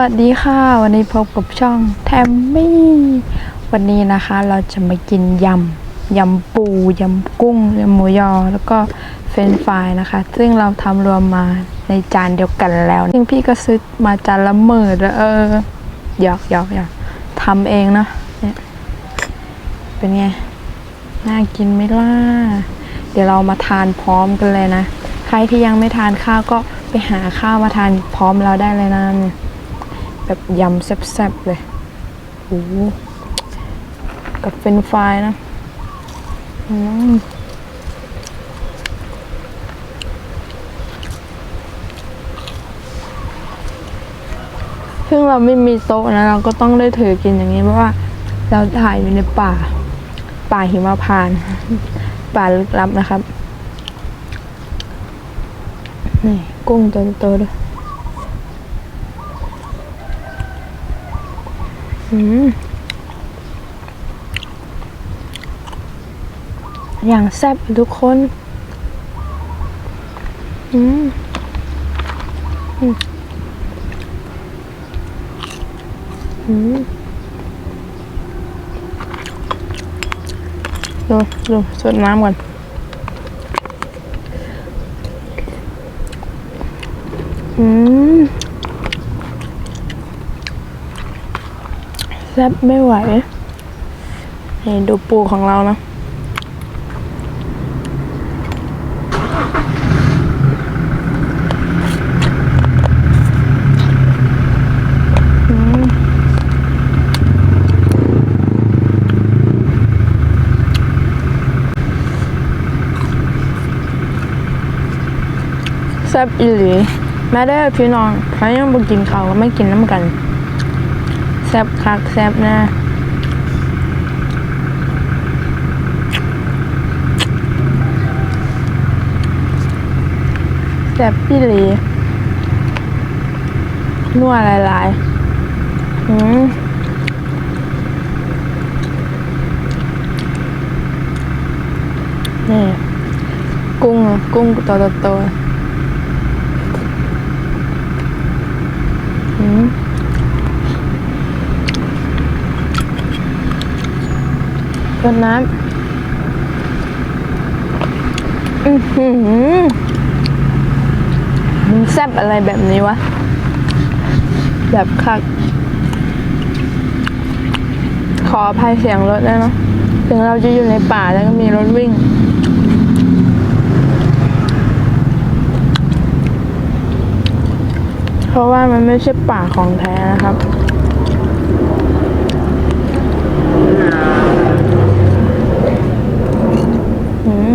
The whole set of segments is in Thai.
วัสดีค่ะ วันนี้พบกับช่องแทมมี่ วันนี้นะคะเราจะมากินยำยำปูยำกุ้งยำหมูยอ แล้วก็เฟรนฟรายนะคะ ซึ่งเราทำรวมมาในจานเดียวกันแล้ว ซึ่งพี่ก็ซื้อมาจานละหมื่นแล้วเออหยอกหยอกหยอกทำเองเนาะเนี่ยเป็นไง น่ากินไหมล่ะ เดี๋ยวเรามาทานพร้อมกันเลยนะ ใครที่ยังไม่ทานข้าวก็ไปหาข้าวมาทานพร้อมเราได้เลยนะเนี่ย แบบยำแซ่บๆเลยโอ้กับเฟนฟรายนะอืมซึ่งเราไม่มีโต๊ะนะเราก็ต้องได้ถือกินอย่างนี้เพราะว่า เราถ่ายอยู่ในป่า ป่าหิมพาน ป่าลึกลับนะครับ นี่กุ้งตัวโตด้วย อย่างแซ่บทุกคนอืมอืมอืมดูดูสดน้ำก่อนอืม แซ่บไม่ไหวนี่ดูปูของเรานะแซ่บอีหลีแม่ได้พี่น้องถ้ายังบ่กินข้าวก็ไม่กินน้ำกัน แซ่บคักแซ่บน่แซ่บอีหลีนัวหลายๆอืมนี่กุ้งกุ้งตัวโตๆ อืม รดน้ำอือหือมันแซ่บอะไรแบบนี้วะ แบบคัก ขออภัยเสียงรถได้เนาะถึงเราจะอยู่ในป่าแล้วก็มีรถวิ่งเพราะว่ามันไม่ใช่ป่าของแท้นะครับ อืม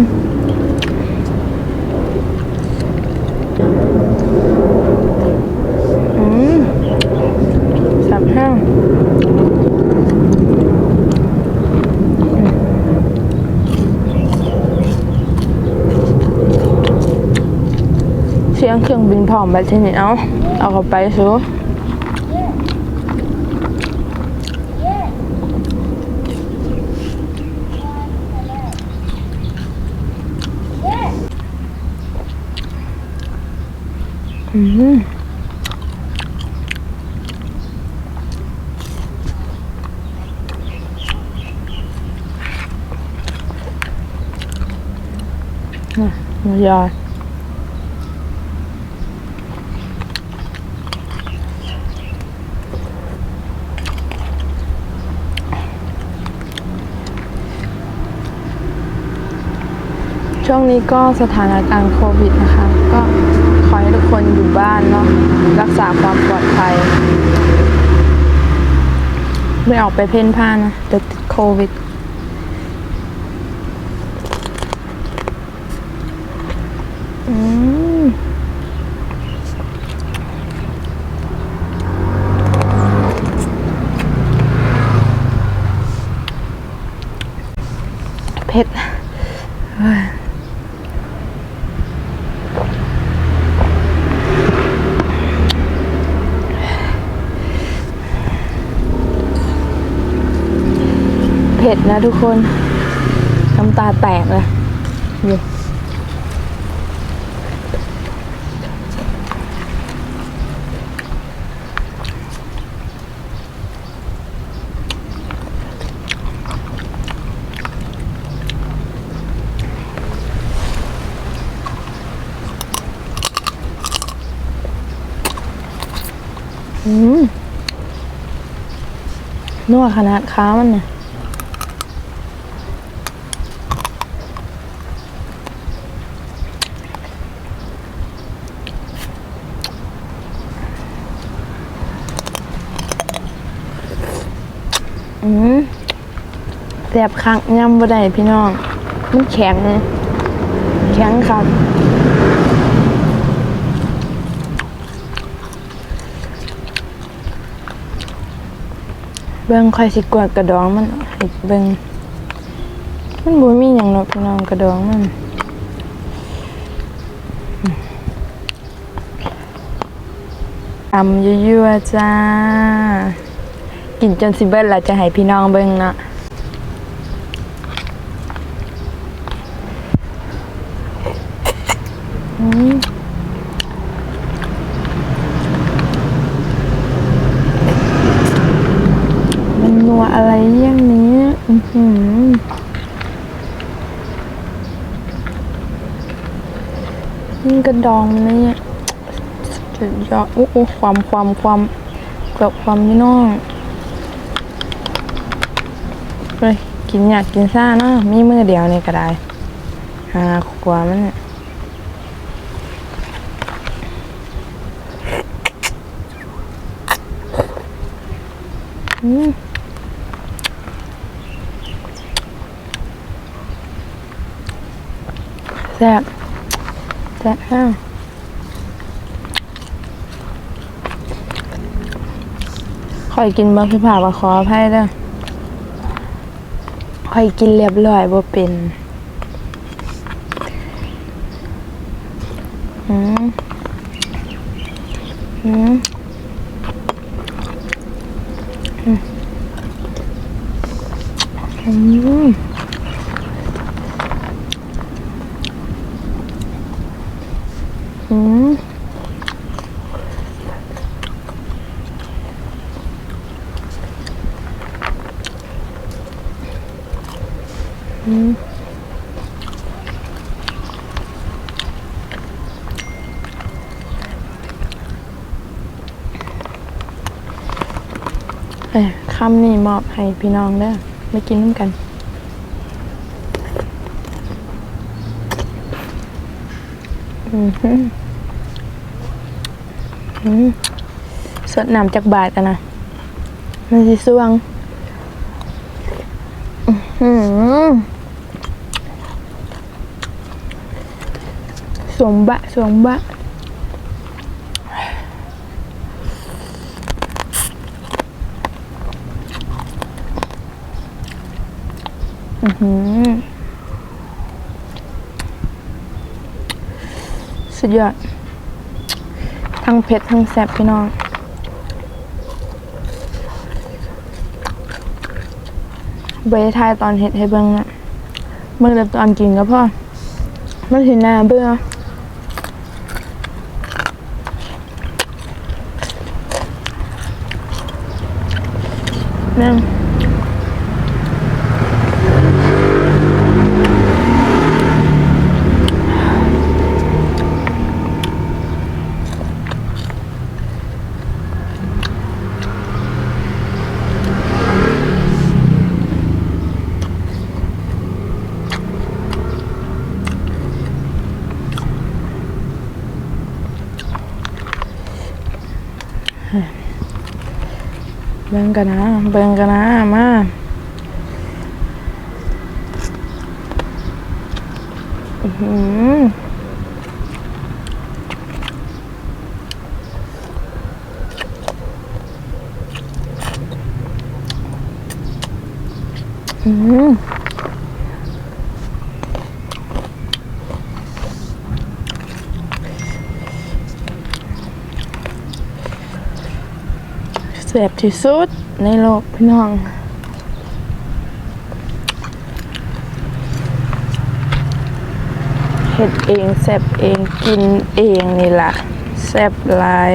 อืมสับแห้ง เสียงเครื่องบินพร้อมไปที่นี่เอาเอาเข้าไปสูอืมอะหมูยอ ช่วงนี้ก็สถานการณ์โควิดนะคะ ก็ขอให้ทุกคนอยู่บ้านเนาะรักษาความปลอดภัย ไม่ออกไปเพ่นพ่านนะเดี๋ยวติดโควิดอืมเผ็ด ผ็ดนะทุกคนน้ำตาแตกเลยอยู่นัวขนาดค้ามันเนี่ย อืมแสบคักย่ำบ่ได้พี่น้อง มันแข็ง แข็งคักเบิ่งค่อยสิกวดกระดองมันให้เบิ่งมันบ่มีหยังเนาะพี่น้องกระดองมันตำยั่วๆจ้า กินจนสิเบิดแล้วจะให้พี่น้องเบิ่งเนาะมันนัวอะไรอย่างนี้ อือหือนี่กระดองมันเนี่ยสุดยอดโอ้โหความความความกับความยี่น้อง เฮ้ยกินอยากกินซ่าเนาะมีมือเดียวนี่ก็ได้หาขวามันเนี่ยแซ่บแซ่บแห้งคอยกินบางทีผ่าว่าขออภัยเด้อ คอยกินเรียบร้อยบ่เป็นอืมอืมอืมอืม อืมอืมเอ้ย คำนี้มอบให้พี่น้องเด้อไม่กินน้ำกัน อืมฮึอืมสดน้ำจากบาทกันนะมันสิสวง อือหือสวงบะสวงบะอือหือ สุดยอด ทั้งเผ็ดทั้งแซ่บพี่น้องใบทายตอนเห็ดให้เบิ่งอะเมื่อแต่ตอนกินก็พอมันถึงหน้าเบื่อแม่ บิ่งกันนะ เบิ่งกันนะ มาอื้อหืออืม ซ่บที่สุดในโลกพี่น้องเห็ดเองแซ่บเองกินเองนี่ล่ะแซ่บลาย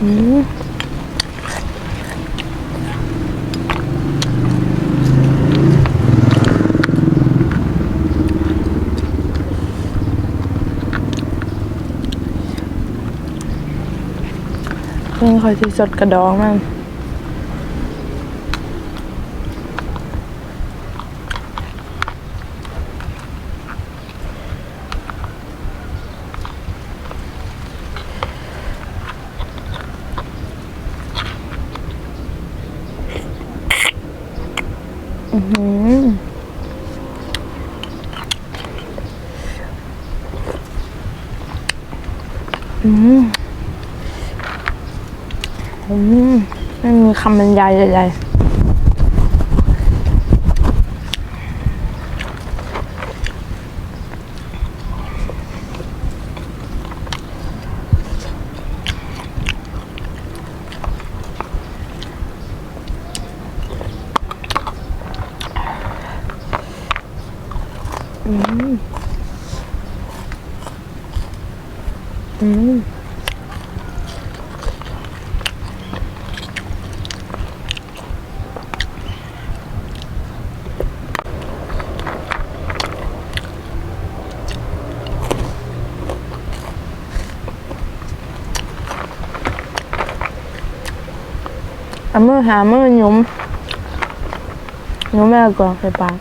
เพิ่งคอยที่สดกระดองมัน ไม่มีคำบรรยายใหญ่ๆอืม มเอามือหามือหยุมหยุมแม่ก่อนใส่ปาก